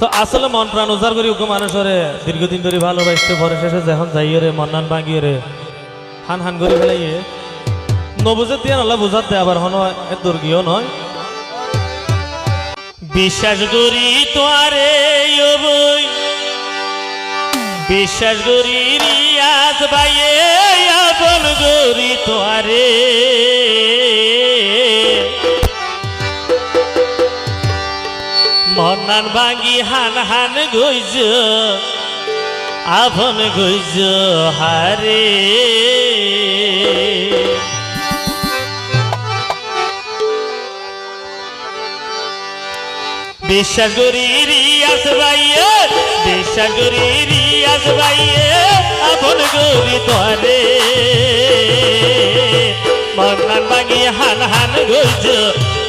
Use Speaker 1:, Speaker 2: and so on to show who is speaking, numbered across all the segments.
Speaker 1: তো আসলে মন প্রাণ উজাড় করি উকে মানুষরে। দীর্ঘদিন ধরে ভালোবাসতে পরে শেষে যখন যাইয়ে রে মন্নান বাগিয়ে রে। হান হান করে ফেলাইয়ে। নবুজে দিয়ে নালা বুঝাতে আবার হন দুর্গীয় নয়। বিশ্বাস করি ও বই। বিশ্বাস করি রিয়াজ বাইয়ে আপন গরি তোয়ারে। মন্নান ভাঙ্গি হান হান গইজ আপন গইজ, হারে। বিশ্বাস করি রিয়াজ ভাইয়ে বিশ্বাস করি রিয়াজ ভাইয়ে আপন গরি ভাঙ্গি হান হান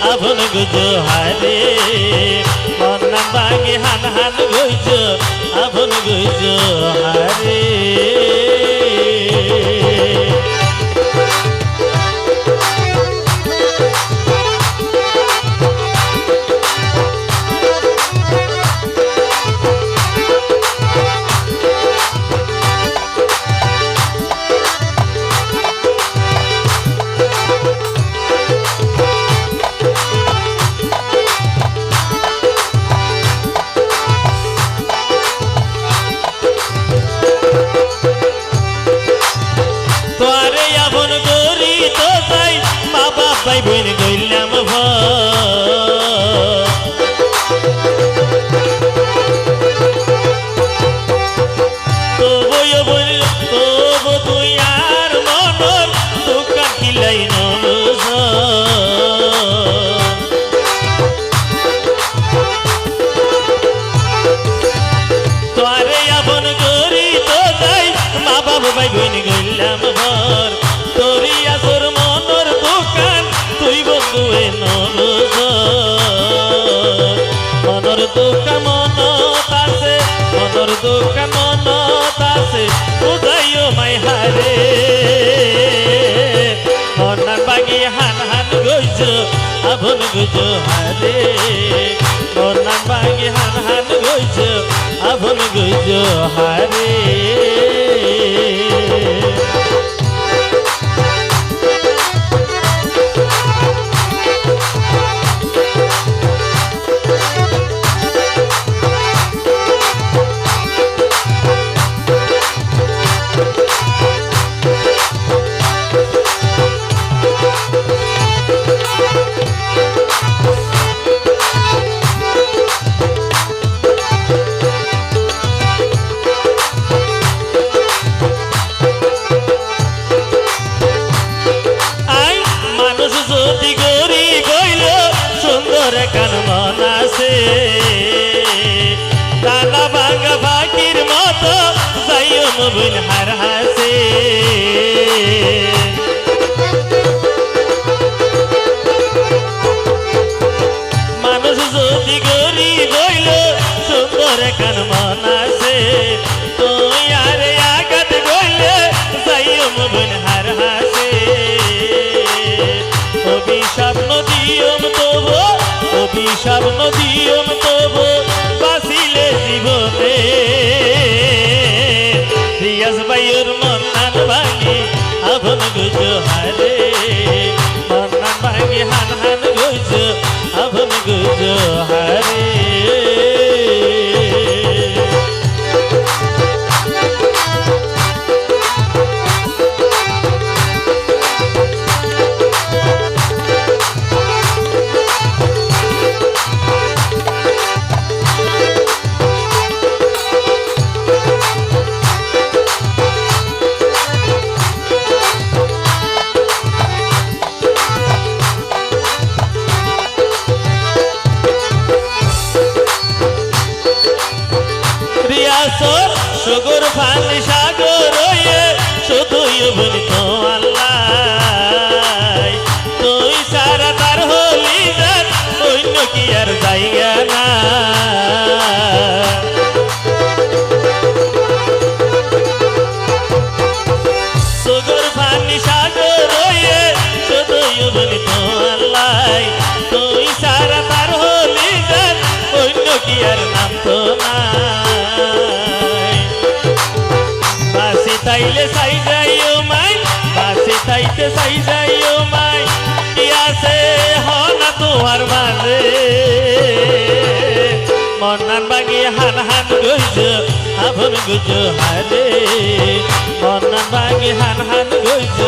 Speaker 1: আপন গুজো হারে মন্নান বাগে হান হান গুজো আপন গুজো হারে আপন গরি তো তাই মা বাবাই বইন গইলাম ভয় আছে উদয় মাই হারে মনার বাগি হান হান গইজ আভন গইজ হারে মনার বাগি হান হান গইজ আভন গইজ হারে কান মন আছে দানা ভাঙা ফাকির মতো যাইও মবিন হার হাসে। মানুষ যদি গরি গইল সুন্দর কান মন আছে তুই অভিশাপ নদী তব বাসিলে জীবনে রিয়াজ ভাইয়ের মন্নান ভাঙি আভন গুজ হারে। মন্নান ভাঙি, হান হান গুজ আভন গুজ হারে। ফানি সাগর শুধুই বলি তো আল্লাহ তুই সারা তার হলি অন্য কি আর জায়গা না সুগুর ফানি সাগর শুধুই বলি তো আল্লাহ তুই সারা তার হলি অন্য কি আর নাম তো নাই? বাসি তাইলে সাই যাইও মাই, বাসি তাইতে সাই যাইও মাই, কি আছে হনা তোমার মাঝে মনান বাগি হান হান গইজ আভন গুজ হারে মনান বাগি হান হান গইজ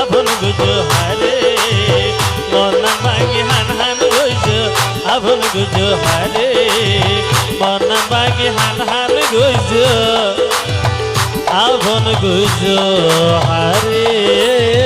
Speaker 1: আভন গুজ হারে মনান বাগি হান হান গইজ আভন গুজ হারে মনান বাগি হান হান গইজ আভন গুজো হারে।